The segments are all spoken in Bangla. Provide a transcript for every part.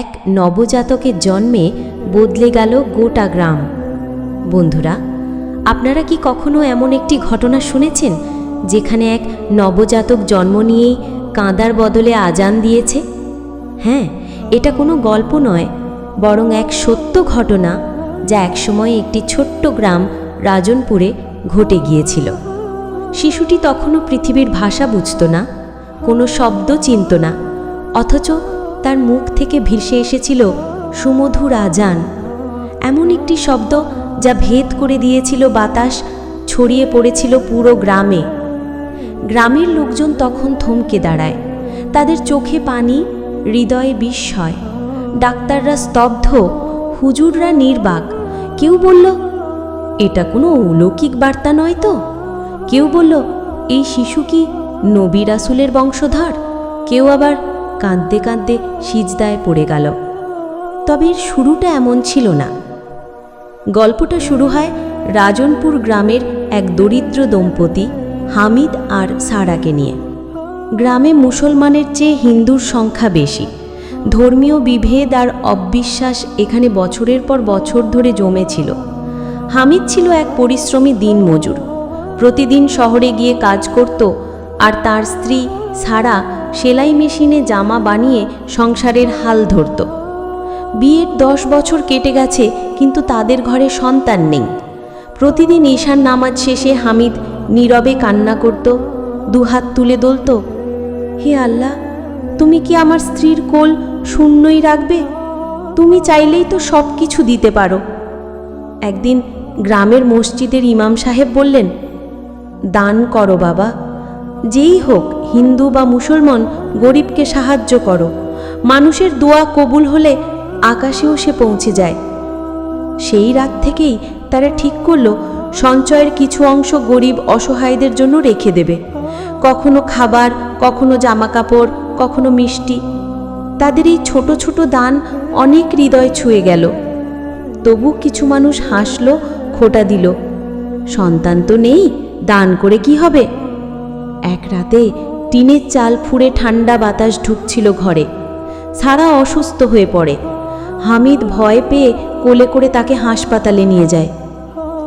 এক নবজাতকের জন্মে বদলে গেল গোটা গ্রাম। বন্ধুরা, আপনারা কি কখনো এমন একটি ঘটনা শুনেছেন যেখানে এক নবজাতক জন্ম নিয়েই কাঁদার বদলে আজান দিয়েছে? হ্যাঁ এটা কোনো গল্প নয়, বরং এক সত্য ঘটনা যা একসময় একটি ছোট্ট গ্রাম রাজনপুরে ঘটে গিয়েছিল। শিশুটি তখনও পৃথিবীর ভাষা বুঝত না, কোনো শব্দ চিনত না, অথচ তার মুখ থেকে ভেসে এসেছিল সুমধুর আজান। এমন একটি শব্দ যা ভেদ করে দিয়েছিল বাতাস, ছড়িয়ে পড়েছিল পুরো গ্রামে। গ্রামের লোকজন তখন থমকে দাঁড়ায়। তাদের চোখে পানি, হৃদয়ে বিস্ময়। ডাক্তাররা স্তব্ধ, হুজুররা নির্বাক। কেউ বলল, এটা কোনো অলৌকিক বার্তা নয় তো? কেউ বলল, এই শিশু কি নবী রাসুলের বংশধর? কেউ আবার কাঁদতে কাঁদতে সিজদায় পড়ে গেল। তবে এর শুরুটা এমন ছিল না। গল্পটা শুরু হয় রাজনপুর গ্রামের এক দরিদ্র দম্পতি হামিদ আর সারাকে নিয়ে। গ্রামে মুসলমানের চেয়ে হিন্দুর সংখ্যা বেশি। ধর্মীয় বিভেদ আর অবিশ্বাস এখানে বছরের পর বছর ধরে জমেছিল। হামিদ ছিল এক পরিশ্রমী দিনমজুর। প্রতিদিন শহরে গিয়ে কাজ করত আর তার স্ত্রী সারা সেলাই মেশিনে জামা বানিয়ে সংসারের হাল ধরত। বিয়ের দশ বছর কেটে গেছে, কিন্তু তাদের ঘরে সন্তান নেই। প্রতিদিন ঈশার নামাজ শেষে হামিদ নীরবে কান্না করত, দুহাত তুলে দলত হে আল্লাহ, তুমি কি আমার স্ত্রীর কোল শূন্যই রাখবে? তুমি চাইলেই তো সব কিছু দিতে পারো। একদিন গ্রামের মসজিদের ইমাম সাহেব বললেন, দান করো বাবা, যেই হোক হিন্দু বা মুসলমান গরিবকে সাহায্য করো। মানুষের দোয়া কবুল হলে আকাশেও সে পৌঁছে যায়। সেই রাত থেকেই তারা ঠিক করল, সঞ্চয়ের কিছু অংশ গরিব অসহায়দের জন্য রেখে দেবে। কখনো খাবার, কখনো জামা কাপড় কখনো মিষ্টি। তাদের এই ছোট ছোট দান অনেক হৃদয় ছুঁয়ে গেল। তবু কিছু মানুষ হাসল, খোটা দিল। সন্তান তো নেই, দান করে কি হবে? এক রাতে টিনের চাল ফুঁড়ে ঠান্ডা বাতাস ঢুকছিল ঘরে। সারা অসুস্থ হয়ে পড়ে। হামিদ ভয় পেয়ে কোলে করে তাকে হাসপাতালে নিয়ে যায়।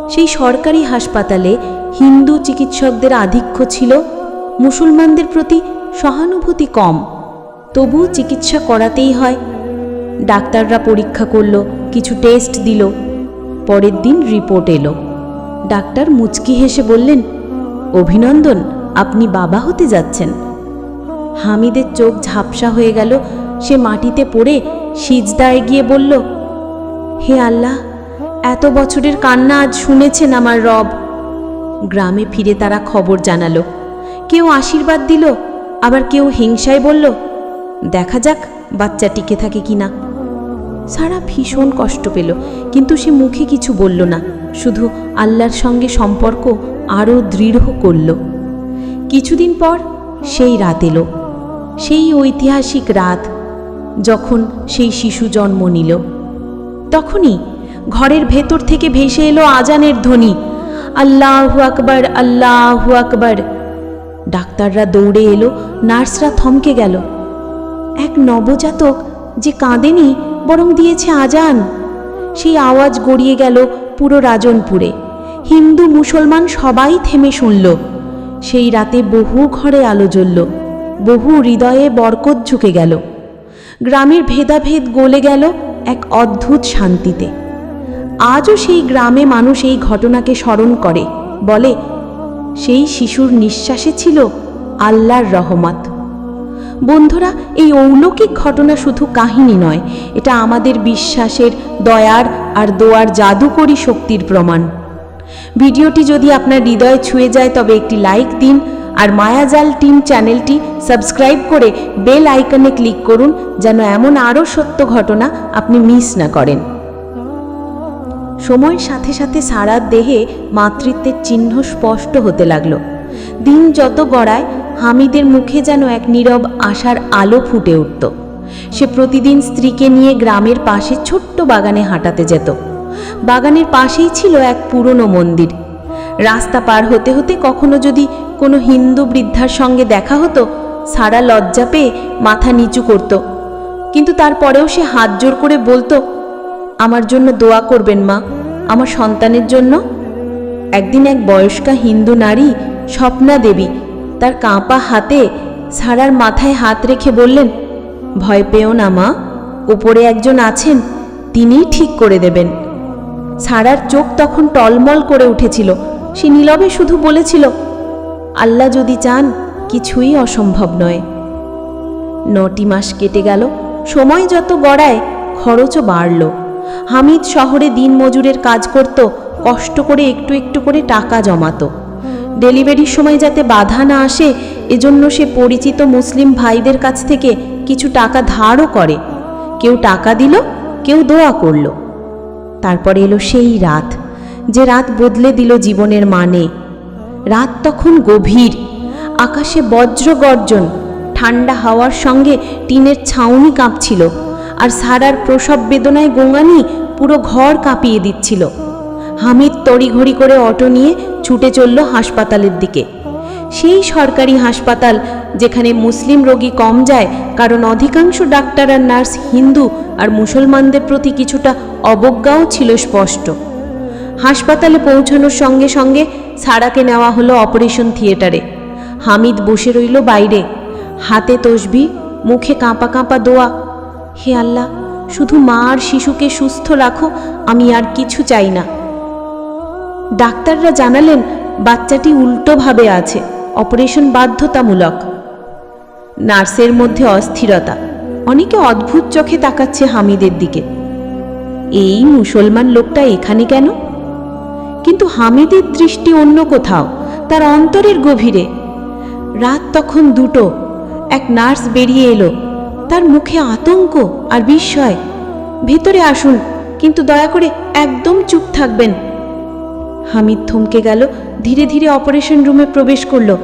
সেই সরকারি হাসপাতালে হিন্দু চিকিৎসকদের আধিক্য ছিল, মুসলমানদের প্রতি সহানুভূতি কম। তবুও চিকিৎসা করাতেই হয়। ডাক্তাররা পরীক্ষা করল, কিছু টেস্ট দিল। পরের দিন রিপোর্ট এলো। ডাক্তার মুচকি হেসে বললেন, অভিনন্দন আপনি বাবা হতে যাচ্ছেন। হামিদের চোখ ঝাপসা হয়ে গেল, সে মাটিতে পড়ে সিজদায় গিয়ে বলল, হে আল্লাহ, এত বছরের কান্না আজ শুনেছেন আমার রব। গ্রামে ফিরে তারা খবর জানালো। কেউ আশীর্বাদ দিল, আবার কেউ হিংসায় বলল, দেখা যাক বাচ্চা টিকে থাকে কি না। সারা ভীষণ কষ্ট পেল, কিন্তু সে মুখে কিছু বলল না, শুধু আল্লাহর সঙ্গে সম্পর্ক আরও দৃঢ় করল। কিছুদিন পর সেই রাত এলো। সেই ঐতিহাসিক রাত যখন সেই শিশু জন্ম নিল। তখনই ঘরের ভেতর থেকে ভেসে এলো আজানের ধ্বনি, আল্লাহু আকবার আল্লাহু আকবার। ডাক্তাররা দৌড়ে এলো, নার্সরা থমকে গেল। এক নবজাতক যে কাঁদেনি, বরং দিয়েছে আজান। সেই আওয়াজ গড়িয়ে গেল পুরো রাজনপুরে। হিন্দু মুসলমান সবাই থেমে শুনল। সেই রাতে বহু ঘরে আলো জ্বলল, বহু হৃদয়ে বরকত ঝুঁকে গেল। গ্রামের ভেদাভেদ গলে গেল এক অদ্ভুত শান্তিতে। আজও সেই গ্রামে মানুষ এই ঘটনাকে স্মরণ করে, বলে, সেই শিশুর নিঃশ্বাসে ছিল আল্লাহর রহমত। বন্ধুরা, এই অলৌকিক ঘটনা শুধু কাহিনী নয়, এটা আমাদের বিশ্বাসের, দয়ার আর দোয়ার জাদুকরী শক্তির প্রমাণ। ভিডিওটি যদি আপনার হৃদয়ে ছুঁয়ে যায়, তবে একটি লাইক দিন আর মায়াজাল টিম চ্যানেলটি সাবস্ক্রাইব করে বেল আইকনে ক্লিক করুন, যেন এমন আরও সত্য ঘটনা আপনি মিস না করেন। সময়ের সাথে সাথে সারার দেহে মাতৃত্বের চিহ্ন স্পষ্ট হতে লাগল। দিন যত গড়ায়, হামিদের মুখে যেন এক নীরব আশার আলো ফুটে উঠত। সে প্রতিদিন স্ত্রীকে নিয়ে গ্রামের পাশে ছোট্ট বাগানে হাঁটাতে যেত। বাগানের পাশেই ছিল এক পুরনো মন্দির। রাস্তা পার হতে হতে কখনো যদি কোনো হিন্দু বৃদ্ধার সঙ্গে দেখা হতো, সারা লজ্জা পেয়ে মাথা নিচু করত। কিন্তু তারপরেও সে হাত জোর করে বলতো, আমার জন্য দোয়া করবেন মা, আমার সন্তানের জন্য। একদিন এক বয়স্কা হিন্দু নারী স্বপ্না দেবী তার কাঁপা হাতে সারার মাথায় হাত রেখে বললেন, ভয় পেও না মা, উপরে একজন আছেন, তিনিই ঠিক করে দেবেন। সারার চোখ তখন টলমল করে উঠেছিল। সে নীলবে শুধু বলেছিল, আল্লাহ যদি চান, কিছুই অসম্ভব নয়। নটি মাস কেটে গেল, সময় যত গড়ায়, খরচও বাড়ল। হামিদ শহরে দিন মজুরের কাজ করত, কষ্ট করে একটু একটু করে টাকা জমাতো। ডেলিভারির সময় যাতে বাধা না আসে, এজন্য সে পরিচিত মুসলিম ভাইদের কাছ থেকে কিছু টাকা ধারও করে। কেউ টাকা দিল, কেউ দোয়া করল। তারপরে এলো সেই রাত, যে রাত বদলে দিল জীবনের মানে। রাত তখন গভীর, আকাশে বজ্র গর্জন, ঠান্ডা হাওয়ার সঙ্গে টিনের ছাউনি কাঁপছিল, আর সারার প্রসব বেদনায় গোঙানি পুরো ঘর কাঁপিয়ে দিচ্ছিল। হামিদ তড়িঘড়ি করে অটো নিয়ে ছুটে চলল হাসপাতালের দিকে। সেই সরকারি হাসপাতাল, যেখানে মুসলিম রোগী কম যায়, কারণ অধিকাংশ ডাক্তার আর নার্স হিন্দু আর মুসলমানদের প্রতি কিছুটা অবজ্ঞাও ছিল স্পষ্ট। হাসপাতালে পৌঁছানোর সঙ্গে সঙ্গে সারাকে নেওয়া হলো অপারেশন থিয়েটারে। হামিদ বসে রইল বাইরে। হাতে তসবি, মুখে কাঁপা কাঁপা দোয়া। হে আল্লাহ, শুধু মা আর শিশুকে সুস্থ রাখো, আমি আর কিছু চাই না। ডাক্তাররা জানালেন, বাচ্চাটি উল্টোভাবে আছে, অপারেশন বাধ্যতামূলক। নার্সের মধ্যে অস্থিরতা। অনেকে অদ্ভুত চোখে তাকাচ্ছে হামিদের দিকে। এই মুসলমান লোকটা এখানে কেন? কিন্তু হামিদের দৃষ্টি অন্য কোথাও, তার অন্তরের গভীরে। রাত তখন দুটো, এক নার্স বেরিয়ে এলো। তার মুখে আতঙ্ক আর বিস্ময়। ভেতরে আসুন, কিন্তু দয়া করে একদম চুপ থাকবেন। হামিদ থমকে গেল, ধীরে ধীরে অপারেশন রুমে প্রবেশ করল।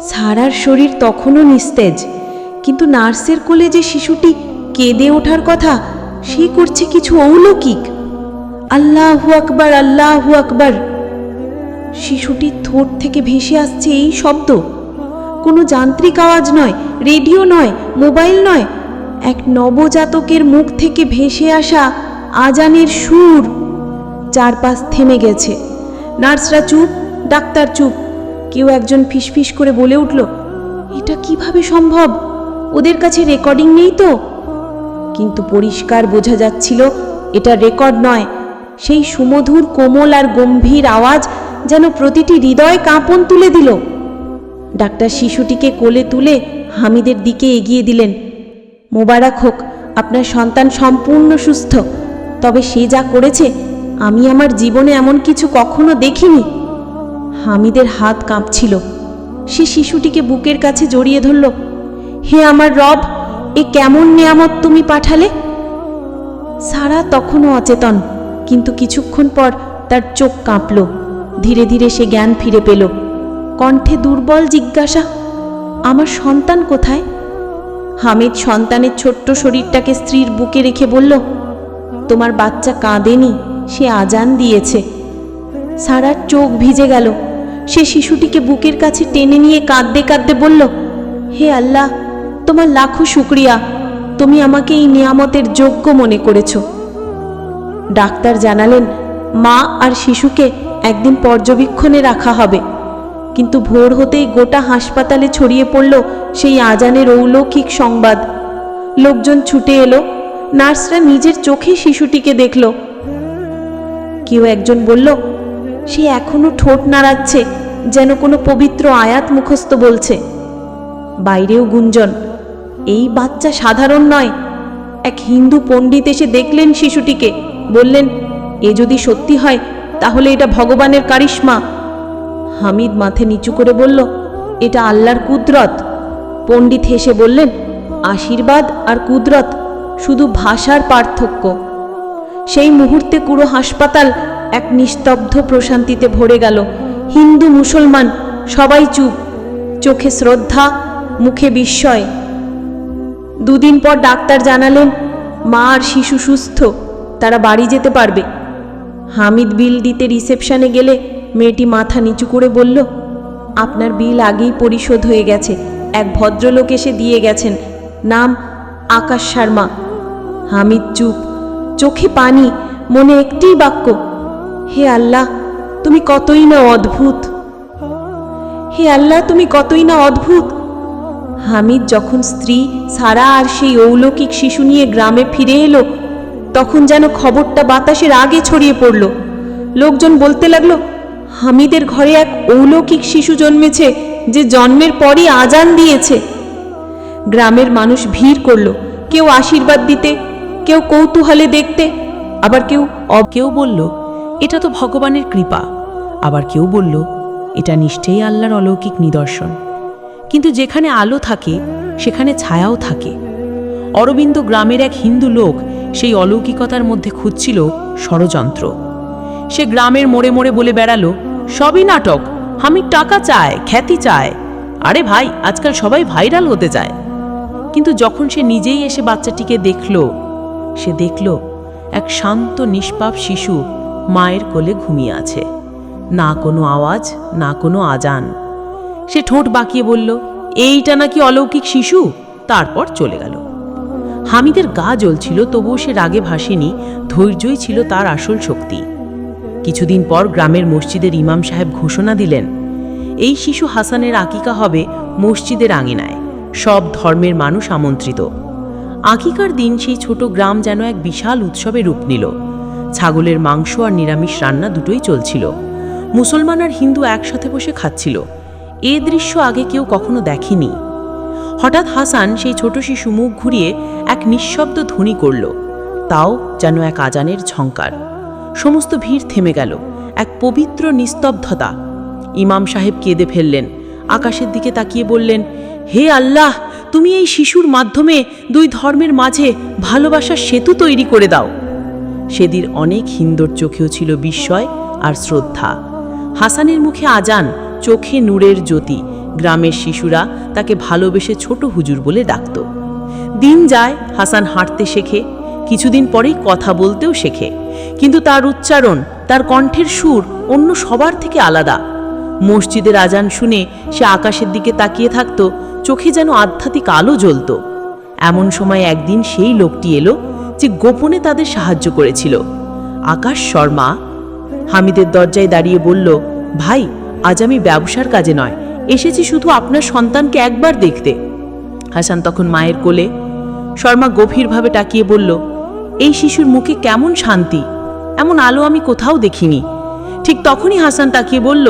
সারার শরীর তখনও নিস্তেজ। কিন্তু নার্সের কোলে যে শিশুটি কেঁদে ওঠার কথা, সে করছে কিছু অলৌকিক। আল্লাহু আকবার আল্লাহু আকবার। শিশুটির ঠোঁট থেকে ভেসে আসছে এই শব্দ। কোনো যান্ত্রিক আওয়াজ নয়, রেডিও নয়, মোবাইল নয়। এক নবজাতকের মুখ থেকে ভেসে আসা আজানের সুর চারপাশ থেমে গেছে। নার্সরা চুপ, ডাক্তার চুপ। কেউ একজন ফিসফিস করে বলে উঠল, এটা কীভাবে সম্ভব? ওদের কাছে রেকর্ডিং নেই তো? কিন্তু পরিষ্কার বোঝা যাচ্ছিল, এটা রেকর্ড নয়। সেই সুমধুর, কোমল আর গম্ভীর আওয়াজ যেন প্রতিটি হৃদয় কাঁপন তুলে দিল। ডাক্তার শিশুটিকে কোলে তুলে হামিদের দিকে এগিয়ে দিলেন। মোবারক হোক, আপনার সন্তান সম্পূর্ণ সুস্থ। তবে সে যা করেছে, আমি আমার জীবনে এমন কিছু কখনো দেখিনি। হামিদের হাত কাঁপছিল। সে শিশুটিকে বুকের কাছে জড়িয়ে ধরল। হে আমার রব, এ কেমন নিয়ামত তুমি পাঠালে? সারা তখনও অচেতন, কিন্তু কিছুক্ষণ পর তার চোখ কাঁপল। ধীরে ধীরে সে জ্ঞান ফিরে পেল। কণ্ঠে দুর্বল জিজ্ঞাসা, আমার সন্তান কোথায়? হামিদ সন্তানের ছোট্ট শরীরটাকে স্ত্রীর বুকে রেখে বলল, তোমার বাচ্চা কাঁদেনি, সে আজান দিয়েছে। সারার চোখ ভিজে গেল। সে শিশুটিকে বুকের কাছে টেনে নিয়ে কাঁদতে কাঁদতে বলল, হে আল্লাহ তোমার লাখো শুক্রিয়া। তুমি আমাকে এই নিয়ামতের যোগ্য মনে করেছ। ডাক্তার জানালেন, মা আর শিশুকে একদিন পর্যবেক্ষণে রাখা হবে। কিন্তু ভোর হতেই গোটা হাসপাতালে ছড়িয়ে পড়ল সেই আজানের অলৌকিক সংবাদ। লোকজন ছুটে এলো, নার্সরা নিজের চোখে শিশুটিকে দেখল। কেউ একজন বলল, সে এখনও ঠোঁট নাড়াচ্ছে, যেন কোনো পবিত্র আয়াত মুখস্থ বলছে। বাইরেও গুঞ্জন এই বাচ্চা সাধারণ নয়। এক হিন্দু পণ্ডিত এসে দেখলেন শিশুটিকে, বললেন, এ যদি সত্যি হয়, তাহলে এটা ভগবানের কারিশ্মা। হামিদ মাথে নিচু করে বলল, এটা আল্লাহর কুদরত। পণ্ডিত হেসে বললেন, আশীর্বাদ আর কুদরত, শুধু ভাষার পার্থক্য। সেই মুহূর্তে পুরো হাসপাতাল এক নিস্তব্ধ প্রশান্তিতে ভরে গেল। হিন্দু মুসলমান সবাই চুপ, চোখে শ্রদ্ধা, মুখে বিস্ময়। দুদিন পর ডাক্তার জানালেন, মা আর শিশু সুস্থ, তারা বাড়ি যেতে পারবে। হামিদ বিল দিতে রিসেপশনে গেলে মেয়েটি মাথা নিচু করে বলল, আপনার বিল আগেই পরিশোধ হয়ে গেছে। এক ভদ্রলোক এসে দিয়ে গেছেন। নাম আকাশ শর্মা। হামিদ চুপ। চোখে পানি, মনে একটি বাক্য, হে আল্লাহ, তুমি কতই না অদ্ভুত। হে আল্লাহ, তুমি কতই না অদ্ভুত। হামিদ যখন স্ত্রী সারা আর সেই অলৌকিক শিশু নিয়ে গ্রামে ফিরে এলো, তখন যেন খবরটা বাতাসের আগে ছড়িয়ে পড়ল। লোকজন বলতে লাগল, হামিদের ঘরে এক অলৌকিক শিশু জন্মেছে যে জন্মের পরই আজান দিয়েছে। গ্রামের মানুষ ভিড় করল, কেউ আশীর্বাদ দিতে, কেউ কৌতূহলে দেখতে, আবার কেউ কেউ বলল, এটা তো ভগবানের কৃপা। আবার কেউ বলল, এটা নিশ্চয়ই আল্লাহর অলৌকিক নিদর্শন। কিন্তু যেখানে আলো থাকে, সেখানে ছায়াও থাকে। অরবিন্দ গ্রামের এক হিন্দু লোক সেই অলৌকিকতার মধ্যে খুঁজছিল ষড়যন্ত্র। সে গ্রামের মোড়ে মোড়ে বলে বেড়ালো, সবই নাটক, আমি টাকা চায় খ্যাতি চায় আরে ভাই, আজকাল সবাই ভাইরাল হতে চায়। কিন্তু যখন সে নিজেই এসে বাচ্চাটিকে দেখল, সে দেখল এক শান্ত, নিষ্পাপ শিশু মায়ের কোলে ঘুমিয়ে আছে। না কোনো আওয়াজ, না কোনো আজান। সে ঠোঁট বাঁকিয়ে বলল, এইটা নাকি অলৌকিক শিশু? তারপর চলে গেল। হামিদের গা জ্বলছিল, তবুও সে রাগে ভাসেনি, ধৈর্যই ছিল তার আসল শক্তি। কিছুদিন পর গ্রামের মসজিদের ইমাম সাহেব ঘোষণা দিলেন, এই শিশু হাসানের আকিকা হবে মসজিদের আঙিনায়। সব ধর্মের মানুষ আমন্ত্রিত। আকিকার দিন সেই ছোট গ্রাম যেন এক বিশাল উৎসবে রূপ নিল। ছাগলের মাংস আর নিরামিষ রান্না দুটোই চলছিল। মুসলমান আর হিন্দু একসাথে বসে খাচ্ছিল। এ দৃশ্য আগে কেউ কখনো দেখেনি। হঠাৎ হাসান সেই ছোট শিশু মুখ ঘুরিয়ে এক নিঃশব্দ ধ্বনি করল। তাও যেন এক আজানের ঝঙ্কার সমস্ত ভিড় থেমে গেল। এক পবিত্র নিস্তব্ধতা। ইমাম সাহেব কেঁদে ফেললেন। আকাশের দিকে তাকিয়ে বললেন, হে আল্লাহ, তুমি এই শিশুর মাধ্যমে দুই ধর্মের মাঝে ভালোবাসার সেতু তৈরি করে দাও। সেদিন অনেক হিন্দুর চোখেও ছিল বিস্ময় আর শ্রদ্ধা। হাসানের মুখে আজান চোখে নূরের জ্যোতি। গ্রামের শিশুরা তাকে ভালোবেসে ছোট হুজুর বলে ডাকত। দিন যায়, হাসান হাঁটতে শেখে, কিছুদিন পরেই কথা বলতেও শেখে। কিন্তু তার উচ্চারণ, তার কণ্ঠের সুর অন্য সবার থেকে আলাদা। মসজিদের আজান শুনে সে আকাশের দিকে তাকিয়ে থাকত, চোখে যেন আধ্যাত্মিক আলো জ্বলত। এমন সময় একদিন সেই লোকটি এলো যে গোপনে তাদের সাহায্য করেছিল। আকাশ শর্মা হামিদের দরজায় দাঁড়িয়ে বলল, ভাই আজ আমি ব্যবসার কাজে নয়। এসেছি শুধু আপনার সন্তানকে একবার দেখতে। হাসান তখন মায়ের কোলে। শর্মা গভীরভাবে তাকিয়ে বলল, এই শিশুর মুখে কেমন শান্তি? এমন আলো আমি কোথাও দেখিনি। ঠিক তখনই হাসান তাকিয়ে বলল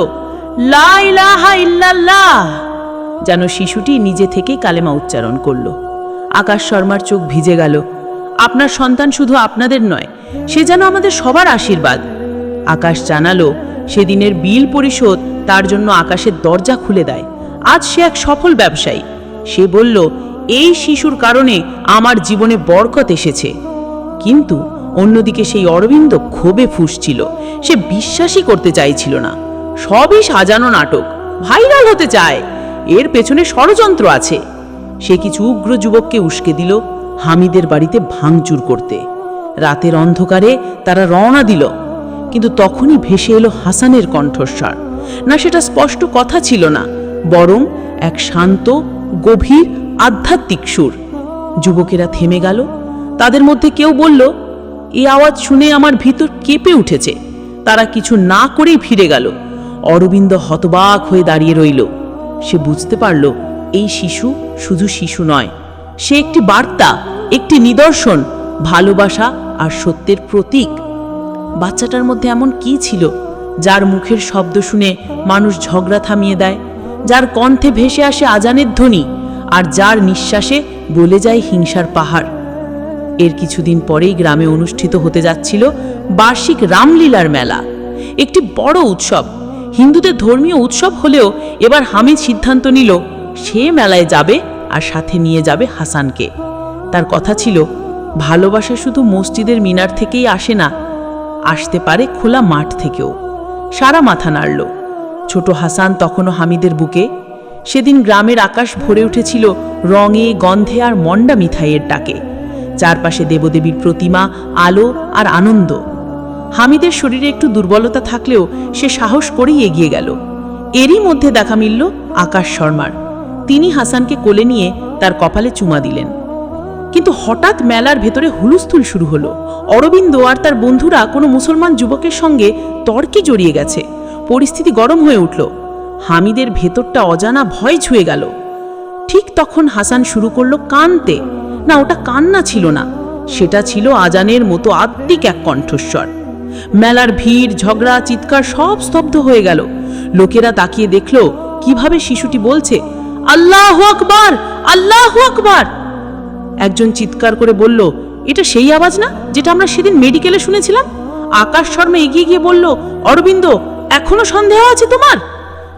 যেন শিশুটি নিজে থেকেই কালেমা উচ্চারণ করল। আকাশ শর্মার চোখ ভিজে গেল, আপনার সন্তান শুধু আপনাদের নয়, সে যেন আমাদের সবার আশীর্বাদ। আকাশ জানালো, সেদিনের বিল পরিশোধ তার জন্য আকাশের দরজা খুলে দেয়। আজ সে এক সফল ব্যবসায়ী। সে বলল, এই শিশুর কারণে আমার জীবনে বরকত এসেছে। কিন্তু অন্যদিকে সেই অরবিন্দ ক্ষোভে ফুসছিল। সে বিশ্বাসই করতে চাইছিল না। সবই সাজানো নাটক, ভাইরাল হতে চায়। এর পেছনে ষড়যন্ত্র আছে। সে কিছু উগ্র যুবককে উস্কে দিল হামিদের বাড়িতে ভাঙচুর করতে। রাতের অন্ধকারে তারা রওনা দিল। কিন্তু তখনই ভেসে এলো হাসানের কণ্ঠস্বর। না সেটা স্পষ্ট কথা ছিল না, বরং এক শান্ত, গভীর, আধ্যাত্মিক সুর। যুবকেরা থেমে গেল। তাদের মধ্যে কেউ বলল এই আওয়াজ শুনে আমার ভিতর কেঁপে উঠেছে। তারা কিছু না করেই ফিরে গেল। অরবিন্দ হতবাক হয়ে দাঁড়িয়ে রইল। সে বুঝতে পারল, এই শিশু শুধু শিশু নয়, সে একটি বার্তা, একটি নিদর্শন, ভালোবাসা আর সত্যের প্রতীক। বাচ্চাটার মধ্যে এমন কি ছিল? যার মুখের শব্দ শুনে মানুষ ঝগড়া থামিয়ে দেয়, যার কণ্ঠে ভেসে আসে আজানের ধ্বনি, আর যার নিঃশ্বাসে বলে যায় হিংসার পাহাড়। এর কিছুদিন পরেই গ্রামে অনুষ্ঠিত হতে যাচ্ছিল বার্ষিক রামলীলার মেলা। একটি বড় উৎসব। হিন্দুদের ধর্মীয় উৎসব হলেও এবার হামিদ সিদ্ধান্ত নিল, সে মেলায় যাবে আর সাথে নিয়ে যাবে হাসানকে। তার কথা ছিল, ভালোবাসা শুধু মসজিদের মিনার থেকেই আসে না, আসতে পারে খোলা মাঠ থেকেও। সারা মাথা নাড়ল। ছোট হাসান তখনও হামিদের বুকে। সেদিন গ্রামের আকাশ ভরে উঠেছিল রঙে, গন্ধে আর মন্ডা মিঠাইয়ের ডাকে। চারপাশে দেবদেবীর প্রতিমা, আলো আর আনন্দ। হামিদের শরীরে একটু দুর্বলতা থাকলেও সে সাহস করেই এগিয়ে গেল। এরই মধ্যে দেখা মিলল আকাশ শর্মার। তিনি হাসানকে কোলে নিয়ে তার কপালে চুমা দিলেন। কিন্তু হঠাৎ মেলার ভেতরে হুলুস্থুল শুরু হলো। অরবিন্দ আর তার বন্ধুরা কোনো মুসলমান যুবকের সঙ্গে তর্কে জড়িয়ে গেছে। পরিস্থিতি গরম হয়ে উঠল। হামিদের ভেতরটা অজানা ভয় ছুঁয়ে গেল। ঠিক তখন হাসান শুরু করল কানতে। না, ওটা কান্না ছিল না। সেটা ছিল আজানের মতো আত্মিক এক কণ্ঠস্বর। মেলার ভিড়, ঝগড়া, চিৎকার সব স্তব্ধ হয়ে গেল। লোকেরা তাকিয়ে দেখল, কীভাবে শিশুটি বলছে, আল্লাহ আকবার! আল্লাহ আকবার! একজন চিৎকার করে বলল, এটা সেই আওয়াজ না, যেটা আমরা সেদিন মেডিকেলে শুনেছিলাম? আকাশ শর্মা এগিয়ে গিয়ে বলল, অরবিন্দ, এখনও সন্দেহ আছে তোমার?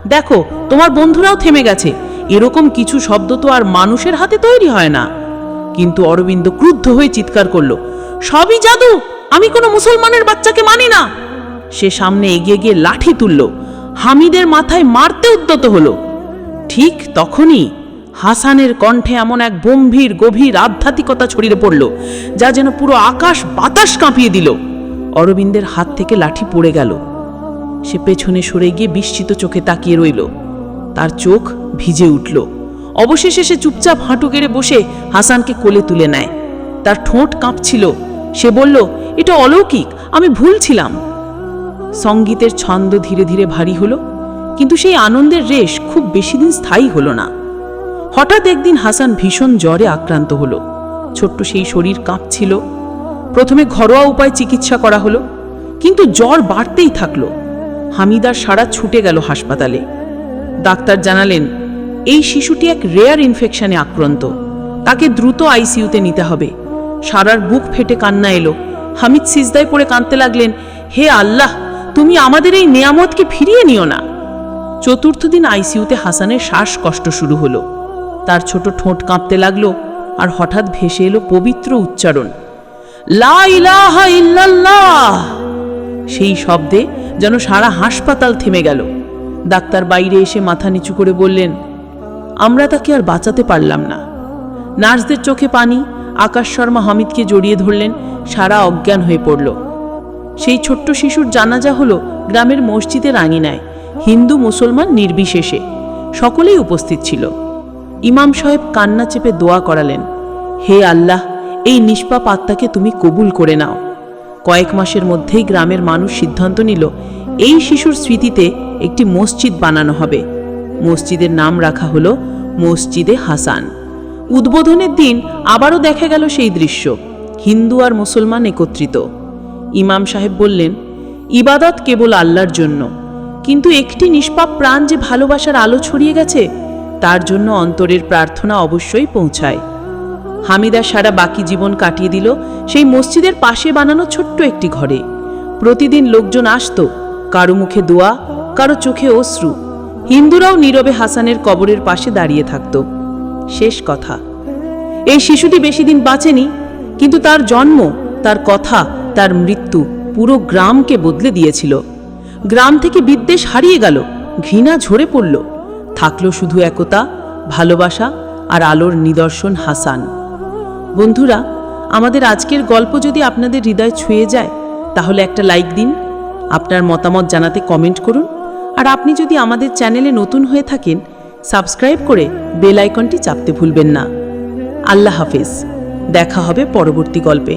দেখো, তোমার বন্ধুরাও থেমে গেছে। এরকম কিছু শব্দ তো আর মানুষের হাতে তৈরি হয় না। কিন্তু অরবিন্দ ক্রুদ্ধ হয়ে চিৎকার করল, সবই জাদু! আমি কোনো মুসলমানের বাচ্চাকে মানি না! সে সামনে এগিয়ে গিয়ে লাঠি তুলল, হামিদের মাথায় মারতে উদ্যত হলো। ঠিক তখনই হাসানের কণ্ঠে এমন এক গম্ভীর, গভীর আধ্যাত্মিকতা ছড়িয়ে পড়ল, যা যেন পুরো আকাশ বাতাস কাঁপিয়ে দিল। অরবিন্দের হাত থেকে লাঠি পড়ে গেল। সে পেছনে সরে গিয়ে বিস্মিত চোখে তাকিয়ে রইল। তার চোখ ভিজে উঠল। অবশেষে সে চুপচাপ হাঁটু গেড়ে বসে হাসানকে কোলে তুলে নেয়। তার ঠোঁট কাঁপছিল। সে বলল, এটা অলৌকিক, আমি ভুল ছিলাম। সঙ্গীতের ছন্দ ধীরে ধীরে ভারী হলো, কিন্তু সেই আনন্দের রেশ খুব বেশি দিন স্থায়ী হলো না। হঠাৎ একদিন হাসান ভীষণ জ্বরে আক্রান্ত হলো। ছোট্ট সেই শরীর কাঁপছিল। প্রথমে ঘরোয়া উপায় চিকিৎসা করা হলো, কিন্তু জ্বর বাড়তেই থাকল। হামিদার সারা ছুটে গেল হাসপাতালে। ডাক্তার জানালেন, এই শিশুটি এক রেয়ার ইনফেকশনে আক্রান্ত। তাকে দ্রুত আইসিইউতে নিতে হবে। সারার বুক ফেটে কান্না এলো। হামিদ সিজদায় পড়ে কাঁদতে লাগলেন, হে আল্লাহ, তুমি আমাদের এই নেয়ামতকে ফিরিয়ে নিও না। চতুর্থ দিন আইসিইউতে হাসানের শ্বাসকষ্ট শুরু হলো। তার ছোট ঠোঁট কাঁপতে লাগল আর হঠাৎ ভেসে এলো পবিত্র উচ্চারণ। লা সেই শব্দে যেন সারা হাসপাতাল থেমে গেল। ডাক্তার বাইরে এসে মাথা নিচু করে বললেন, আমরা তাকে আর বাঁচাতে পারলাম না। নার্সদের চোখে পানি, আকাশ শর্মা হামিদকে জড়িয়ে ধরলেন, সারা অজ্ঞান হয়ে পড়ল। সেই ছোট্ট শিশুর জানাজা হলো গ্রামের মসজিদের আঙিনায়, হিন্দু মুসলমান নির্বিশেষে। সকলেই উপস্থিত ছিল। ইমাম সাহেব কান্না চেপে দোয়া করালেন, হে আল্লাহ, এই নিষ্পাপ আত্মাকে তুমি কবুল করে নাও। কয়েক মাসের মধ্যেই গ্রামের মানুষ সিদ্ধান্ত নিল, এই শিশুর স্মৃতিতে একটি মসজিদ বানানো হবে। মসজিদের নাম রাখা হলো মসজিদে হাসান। উদ্বোধনের দিন আবারও দেখা গেল সেই দৃশ্য, হিন্দু আর মুসলমান একত্রিত। ইমাম সাহেব বললেন, ইবাদত কেবল আল্লাহর জন্য, কিন্তু একটি নিষ্পাপ প্রাণ যে ভালোবাসার আলো ছড়িয়ে গেছে তার জন্য অন্তরের প্রার্থনা অবশ্যই পৌঁছায়। হামিদা সারা বাকি জীবন কাটিয়ে দিল সেই মসজিদের পাশে বানানো ছোট্ট একটি ঘরে। প্রতিদিন লোকজন আসতো, কারও মুখে দোয়া, কারও চোখে অশ্রু। হিন্দুরাও নীরবে হাসানের কবরের পাশে দাঁড়িয়ে থাকত। শেষ কথা। এই শিশুটি বেশি দিন বাঁচেনি, কিন্তু তার জন্ম, তার কথা, তার মৃত্যু পুরো গ্রামকে বদলে দিয়েছিল। গ্রাম থেকে বিদ্বেষ হারিয়ে গেল, ঘৃণা ঝরে পড়ল। থাকল শুধু একতা, ভালোবাসা আর আলোর নিদর্শন হাসান। বন্ধুরা, আমাদের আজকের গল্প যদি আপনাদের হৃদয় ছুঁয়ে যায়, তাহলে একটা লাইক দিন, আপনার মতামত জানাতে কমেন্ট করুন, আর আপনি যদি আমাদের চ্যানেলে নতুন হয়ে থাকেন, সাবস্ক্রাইব করে বেল আইকনটি চাপতে ভুলবেন না। আল্লাহ হাফেজ, দেখা হবে পরবর্তী গল্পে।